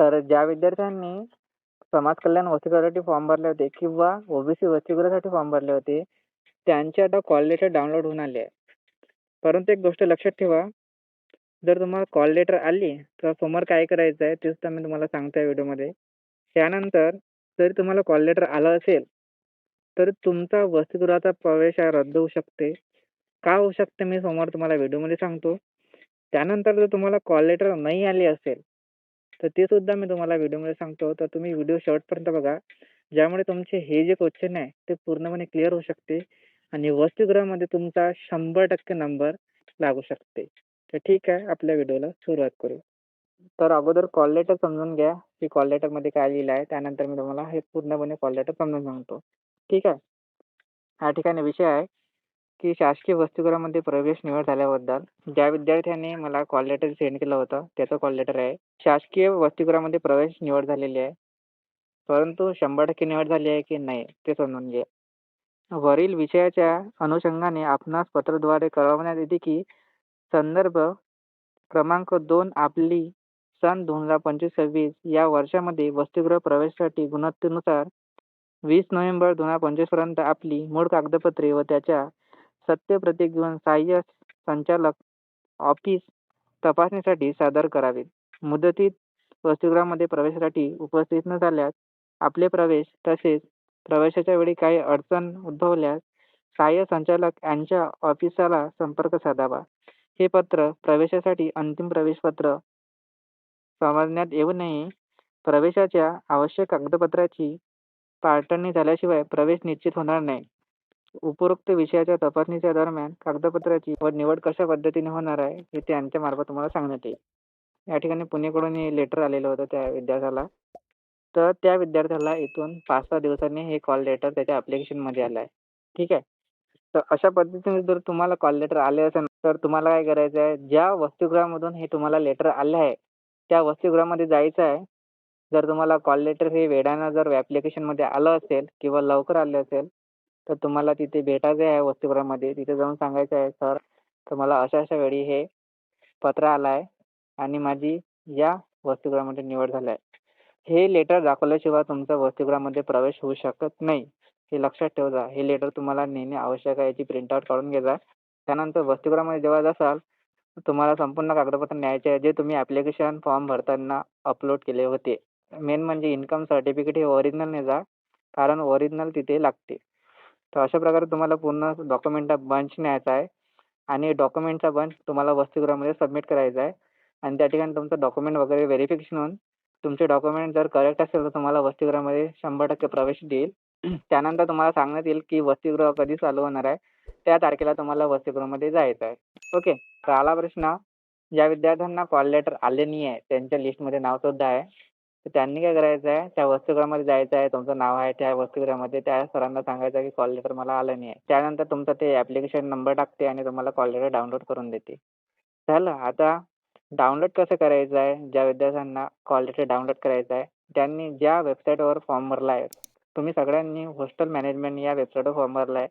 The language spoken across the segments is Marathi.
तर ज्या विद्यार्थ्यांनी समाज कल्याण वसतिगृहासाठी फॉर्म भरले होते किंवा ओबीसी वसतिगृहासाठी फॉर्म भरले होते त्यांचे आता कॉल लेटर डाउनलोड होऊन आले आहे. परंतु एक गोष्ट लक्षात ठेवा जर तुम्हाला कॉल लेटर आली तर समोर काय करायचं आहे ते सुद्धा मी तुम्हाला सांगतो आहे व्हिडिओमध्ये. त्यानंतर जर तुम्हाला कॉल लेटर आलं असेल तर तुमचा वसतिगृहाचा प्रवेश रद्द होऊ शकते. का होऊ शकते मी समोर तुम्हाला व्हिडिओमध्ये सांगतो. त्यानंतर जर तुम्हाला कॉल लेटर नाही आली असेल तर ते सुद्धा मी तुम्हाला व्हिडिओमध्ये सांगतो. तर तुम्ही व्हिडिओ शेवटपर्यंत बघा. ज्यामुळे तुमचे हे जे क्वेश्चन आहे ते पूर्णपणे क्लिअर होऊ शकते आणि वसतिगृहामध्ये तुमचा शंभर टक्के नंबर लागू शकते. तर ठीक आहे आपल्या व्हिडिओला सुरुवात करू. तर अगोदर कॉल लेटर समजून घ्या. की कॉल लेटरमध्ये काय लिहिलं आहे त्यानंतर मी तुम्हाला हे पूर्णपणे कॉल लेटर समजून सांगतो. ठीक आहे? ह्या ठिकाणी विषय आहे. की शासकीय वसतिगृहामध्ये प्रवेश निवड झाल्याबद्दल ज्या विद्यार्थ्यांनी मला कॉल लेटर सेंड केलं होतं त्याचं कॉल लेटर आहे. शासकीय वसतिगृहामध्ये प्रवेश निवड झालेली आहे. परंतु शंभर टक्के निवड झाली आहे की नाही ते समजून घ्या वरील विषयाच्या अनुषंगाने आपणास पत्राद्वारे कळवण्यात येते की संदर्भ क्रमांक दोन आपली सन दोन हजार पंचवीस सव्वीस या वर्षामध्ये वसतिगृह प्रवेशासाठी गुणवत्तेनुसार वीस नोव्हेंबर दोन हजार पंचवीसपर्यंत आपली मूळ कागदपत्रे व त्याच्या सत्य प्रत्येक घेऊन सहाय्य संचालक ऑफिस तपासणीसाठी सादर करावे. मुदतीत वसतिगृहामध्ये प्रवेशासाठी उपस्थित न झाल्यास आपले प्रवेश तसेच प्रवेशाच्या वेळी काही अडचण उद्भवल्यास सहाय्य संचालक यांच्या ऑफिसाला संपर्क साधावा. हे पत्र प्रवेशासाठी अंतिम प्रवेशपत्र समजण्यात येऊ नये. प्रवेशाच्या आवश्यक कागदपत्राची पाळटणी झाल्याशिवाय प्रवेश निश्चित होणार नाही. उपरोक्त विषयाच्या तपासणीच्या दरम्यान कागदपत्राची व निवड कशा पद्धतीने होणार आहे हे त्यांच्या मार्फत तुम्हाला सांगण्यात येईल. या ठिकाणी पुणेकडून हे लेटर आलेलं होतं त्या विद्यार्थ्याला. तर त्या विद्यार्थ्याला इथून पाच सहा दिवसांनी हे कॉल लेटर त्याच्या ॲप्लिकेशनमध्ये आलं आहे ठीक आहे? तर अशा पद्धतीने जर तुम्हाला कॉल लेटर आले असेल तर तुम्हाला काय करायचं आहे? ज्या वसतिगृहामधून हे तुम्हाला लेटर आलं आहे त्या वसतिगृहामध्ये जायचं आहे. जर तुम्हाला कॉल लेटर हे वेळानं जर ॲप्लिकेशनमध्ये आलं असेल किंवा लवकर आले असेल तर तुम्हाला तिथे भेटायचं आहे वसतिगृहामध्ये तिथे जाऊन सांगायचं आहे सर तर मला अशा अशा वेळी हे पत्र आलं आहे आणि माझी या वसतिगृहामध्ये निवड झाली आहे. हे लेटर दाखवल्याशिवाय तुमचा वसतिगृहामध्ये प्रवेश होऊ शकत नाही. हे लक्षात ठेवा हे लेटर तुम्हाला नेणे आवश्यक आहे याची प्रिंटआउट काढून घ्या त्यानंतर वसतिगृहामध्ये जेव्हा जासाल तुम्हाला संपूर्ण कागदपत्र न्यायचे आहे जे तुम्ही ॲप्लिकेशन फॉर्म भरताना अपलोड केले होते. मेन म्हणजे इन्कम सर्टिफिकेट हे ओरिजिनल ने जा कारण ओरिजिनल तिथे लागते. तर अशा प्रकारे तुम्हाला पूर्ण डॉक्युमेंटचा बंच न्यायचा आहे. आणि डॉक्युमेंटचा बंच तुम्हाला वसतिगृहामध्ये सबमिट करायचा आहे. आणि त्या ठिकाणी तुमचं डॉक्युमेंट वगैरे व्हेरिफिकेशन होऊन तुमचे डॉक्युमेंट जर करेक्ट असेल तर तुम्हाला वसतिगृहामध्ये शंभर टक्के प्रवेश देईल. त्यानंतर तुम्हाला सांगण्यात येईल की वसतिगृह कधी चालू होणार आहे. त्या तारखेला तुम्हाला वसतिगृहामध्ये जायचं आहे. ओके तर आला प्रश्न. ज्या विद्यार्थ्यांना कॉल लेटर आले नाही आहे त्यांच्या लिस्टमध्ये नाव सुद्धा आहे. तर त्यांनी काय करायचं आहे त्या वसतिगृहामध्ये जायचं आहे तुमचं नाव आहे त्या वसतिगृहामध्ये. त्या सरांना सांगायचं आहे की कॉल लेटर मला आलं नाही आहे त्यानंतर तुमचं ते ॲप्लिकेशन नंबर टाकते आणि तुम्हाला कॉल लेटर डाउनलोड करून देते. झालं. आता डाउनलोड कसं करायचं आहे ज्या विद्यार्थ्यांना कॉल लेटर डाउनलोड करायचं आहे त्यांनी ज्या वेबसाईटवर फॉर्म भरला आहे तुम्ही सगळ्यांनी हॉस्टेल मॅनेजमेंट या वेबसाईटवर फॉर्म भरला आहे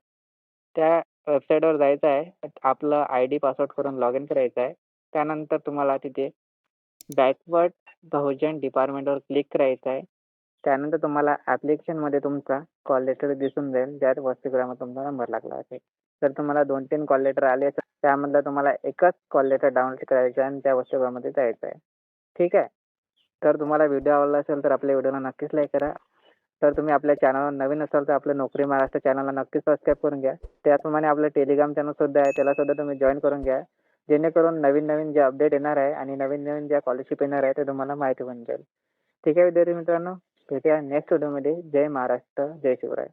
त्या वेबसाईटवर जायचं आहे आपलं आय डी पासवर्ड करून लॉग इन करायचं आहे त्यानंतर तुम्हाला तिथे बॅकवर्ड बहुजन डिपार्टमेंटवर क्लिक करायचं आहे त्यानंतर तुम्हाला ॲप्लिकेशनमध्ये तुमचा कॉल लेटर दिसून जाईल. ज्यात वसतिगृहामध्ये तुमचा नंबर लागला असेल जर तुम्हाला दोन तीन कॉल लेटर आले असेल त्यामधलं तुम्हाला एकच कॉल लेटर डाउनलोड करायचं आहे आणि त्या वसतिगृहामध्ये जायचं आहे ठीक आहे? तर तुम्हाला व्हिडिओ आवडला असेल तर आपल्या व्हिडिओला नक्कीच लाईक करा. तर तुम्ही आपल्या चॅनलवर नवीन असाल तर आपलं नोकरी महाराष्ट्र चॅनलला नक्कीच सबस्क्राईब करून घ्या. त्याचप्रमाणे आपलं टेलिग्राम चॅनल सुद्धा आहे. त्याला सुद्धा तुम्ही जॉईन करून घ्या. जेणेकरून नवीन नवीन जे अपडेट येणार आहे आणि नवीन नवीन ज्या स्कॉलरशिप येणार आहे ते तुम्हाला माहिती होऊन जाईल ठीक आहे विद्यार्थी मित्रांनो भेटूया नेक्स्ट व्हिडिओमध्ये जय महाराष्ट्र जय शिवराय.